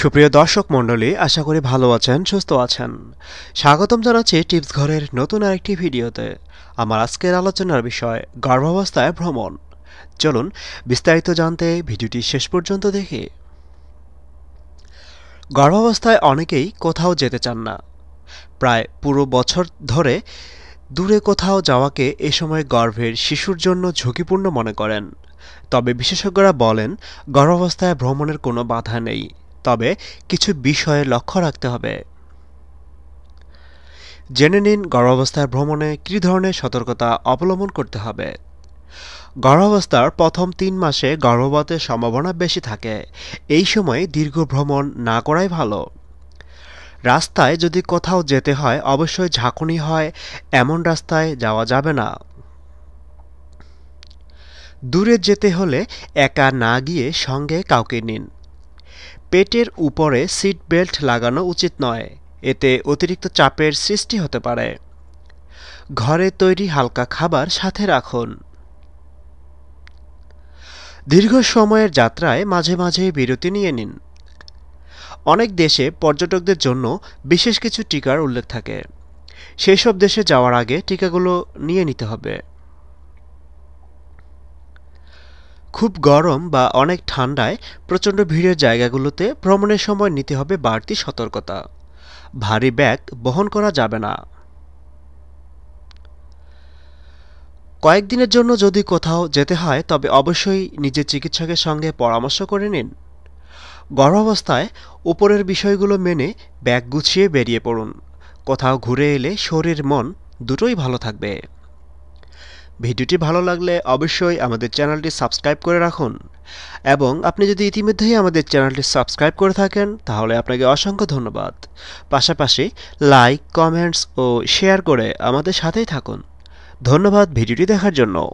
সুপ্রিয় দর্শক মণ্ডলী, আশা করি ভালো আছেন, সুস্থ আছেন। স্বাগতম জানাচ্ছি টিপস ঘরের নতুন আরেকটি ভিডিওতে। আমার আজকের আলোচনার বিষয়, গর্ভাবস্থায় ভ্রমণ। চলুন বিস্তারিত জানতে ভিডিওটি শেষ পর্যন্ত দেখে। গর্ভাবস্থায় অনেকেই কোথাও যেতে চান না। প্রায় পুরো বছর ধরে দূরে কোথাও যাওয়াকে এ সময় গর্ভের শিশুর জন্য ঝুঁকিপূর্ণ মনে করেন। তবে বিশেষজ্ঞরা বলেন, গর্ভাবস্থায় ভ্রমণের কোনো বাধা নেই। তবে কিছু বিষয়ে লক্ষ্য রাখতে হবে। জেনে নিন গর্ভাবস্থায় ভ্রমণে কী ধরনের সতর্কতা অবলম্বন করতে হবে। গর্ভাবস্থার প্রথম তিন মাসে গর্ভপাতের সম্ভাবনা বেশি থাকে। এই সময় দীর্ঘ ভ্রমণ না করাই ভালো। রাস্তায় যদি কোথাও যেতে হয়, অবশ্যই ঝাঁকুনি হয়, এমন রাস্তায় যাওয়া যাবে না। দূরে যেতে হলে একা না গিয়ে সঙ্গে কাউকে নিন। পেটের উপরে সিট বেল্ট লাগানো উচিত নয়। এতে অতিরিক্ত চাপের সৃষ্টি হতে পারে। ঘরে তৈরি হালকা খাবার সাথে রাখুন। দীর্ঘ সময়ের যাত্রায় মাঝে মাঝে বিরতি নিয়ে নিন। অনেক দেশে পর্যটকদের জন্য বিশেষ কিছু টিকার উল্লেখ থাকে। সেই সব দেশে যাওয়ার আগে টিকাগুলো নিয়ে নিতে হবে। খুব গরম বা অনেক ঠান্ডায় প্রচণ্ড ভিড়ের জায়গাগুলোতে ভ্রমণের সময় নিতে হবে বাড়তি সতর্কতা। ভারী ব্যাগ বহন করা যাবে না। কয়েকদিনের জন্য যদি কোথাও যেতে হয়, তবে অবশ্যই নিজের চিকিৎসকের সঙ্গে পরামর্শ করে নিন। গর্ভাবস্থায় উপরের বিষয়গুলো মেনে ব্যাগ গুছিয়ে বেরিয়ে পড়ুন। কোথাও ঘুরে এলে শরীর, মন দুটোই ভালো থাকবে। ভিডিওটি ভালো লাগলে অবশ্যই আমাদের চ্যানেলটি সাবস্ক্রাইব করে রাখুন। এবং আপনি যদি ইতিমধ্যেই আমাদের চ্যানেলটি সাবস্ক্রাইব করে থাকেন, তাহলে আপনাকে অসংখ্য ধন্যবাদ। পাশাপাশি লাইক, কমেন্টস ও শেয়ার করে আমাদের সাথেই থাকুন। ধন্যবাদ ভিডিওটি দেখার জন্য।